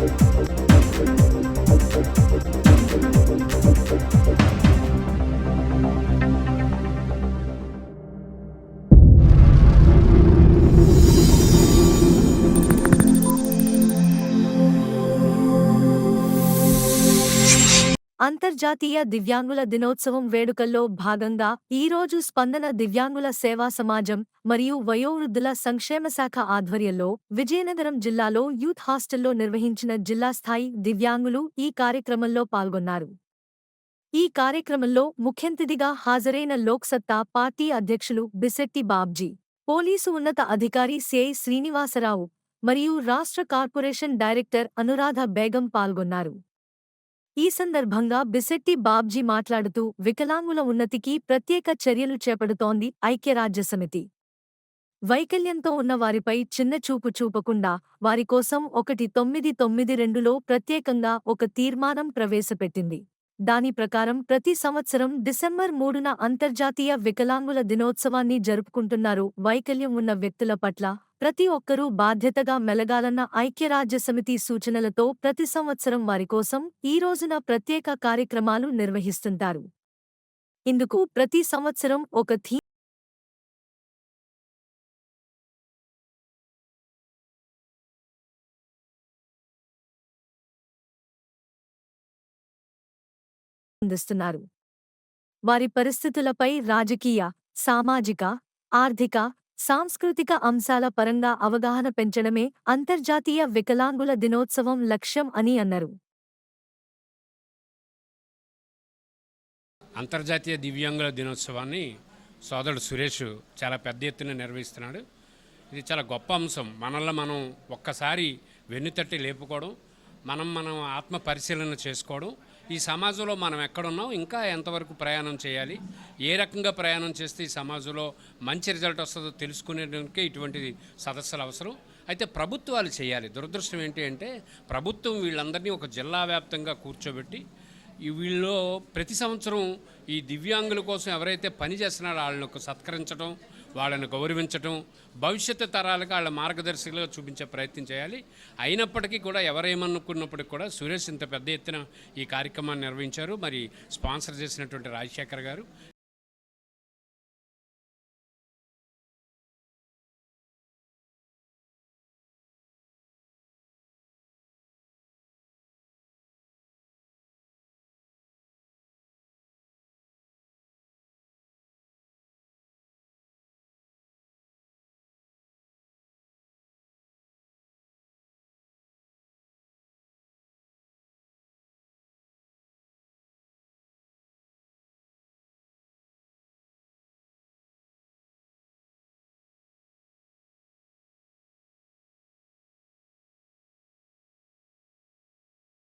Thank you. అంతర్జాతీయ దివ్యాంగుల దినోత్సవం వేడుకల్లో భాగంగా ఈ రోజు స్పందన దివ్యాంగుల సేవా సమాజం మరియు వయోవృద్ధుల సంక్షేమ శాఖ ఆధ్వర్యంలో విజయనగరం జిల్లాలో యూత్ హాస్టల్లో నిర్వహించిన జిల్లా స్థాయి దివ్యాంగులు ఈ కార్యక్రమంలో పాల్గొన్నారు. ఈ కార్యక్రమంలో ముఖ్యంతిథిగా హాజరైన లోక్సత్తా పార్టీ అధ్యక్షులు బిసెట్టి బాబ్జీ పోలీసు ఉన్నత అధికారి సిఐ శ్రీనివాసరావు మరియు రాష్ట్ర కార్పొరేషన్ డైరెక్టర్ అనురాధ బేగం పాల్గొన్నారు. ఈ సందర్భంగా బిసెట్టి బాబ్జీ మాట్లాడుతూ వికలాంగుల ఉన్నతికి ప్రత్యేక చర్యలు చేపడుతోంది ఐక్యరాజ్యసమితి. వైకల్యంతో ఉన్నవారిపై చిన్న చూపు చూపకుండా వారి కోసం ఒకటి తొమ్మిది తొమ్మిది రెండులో ప్రత్యేకంగా ఒక తీర్మానం ప్రవేశపెట్టింది. దాని ప్రకారం ప్రతి సంవత్సరం డిసెంబర్ మూడున అంతర్జాతీయ వికలాంగుల దినోత్సవాన్ని జరుపుకుంటున్నారు. వైకల్యం ఉన్న వ్యక్తుల పట్ల ప్రతి ఒక్కరూ బాధ్యతగా మెలగాలన్న ఐక్యరాజ్యసమితి సూచనలతో ప్రతి సంవత్సరం వారి కోసం ఈ రోజున ప్రత్యేక కార్యక్రమాలు నిర్వహిస్తుంటారు. ఇందుకు ప్రతి సంవత్సరం ఒక థీమ్ అందిస్తున్నారు. వారి పరిస్థితులపై రాజకీయ సామాజిక ఆర్థిక సాంస్కృతిక అంశాల పరంగా అవగాహన పెంచడమే అంతర్జాతీయ వికలాంగుల దినోత్సవం లక్ష్యం అని అన్నారు. అంతర్జాతీయ దివ్యాంగుల దినోత్సవాన్ని సోదరుడు సురేష్ చాలా పెద్ద ఎత్తున నిర్వహిస్తున్నాడు. ఇది చాలా గొప్ప అంశం. మనల్ని మనం ఒక్కసారి వెన్నుతట్టి లేపుకోవడం మనం మనం ఆత్మ పరిశీలన చేసుకోవడం. ఈ సమాజంలో మనం ఎక్కడున్నాం ఇంకా ఎంతవరకు ప్రయాణం చేయాలి ఏ రకంగా ప్రయాణం చేస్తే ఈ సమాజంలో మంచి రిజల్ట్ వస్తుందో తెలుసుకునేందుకే ఇటువంటి సదస్సులు అవసరం. అయితే ప్రభుత్వాలు చేయాలి. దురదృష్టం ఏంటి అంటే ప్రభుత్వం వీళ్ళందరినీ ఒక జిల్లా వ్యాప్తంగా కూర్చోబెట్టి వీళ్ళు వీళ్ళలో ప్రతి సంవత్సరం ఈ దివ్యాంగుల కోసం ఎవరైతే పని చేస్తున్నారో వాళ్ళని ఒక సత్కరించడం వాళ్ళని గౌరవించటం భవిష్యత్తు తరాలకు వాళ్ళ మార్గదర్శకులుగా చూపించే ప్రయత్నం చేయాలి. అయినప్పటికీ కూడా ఎవరేమనుకున్నప్పటికీ కూడా సురేష్ ఇంత పెద్ద ఎత్తున ఈ కార్యక్రమాన్ని నిర్వహించారు. మరి స్పాన్సర్ చేసినటువంటి రాజశేఖర్ గారు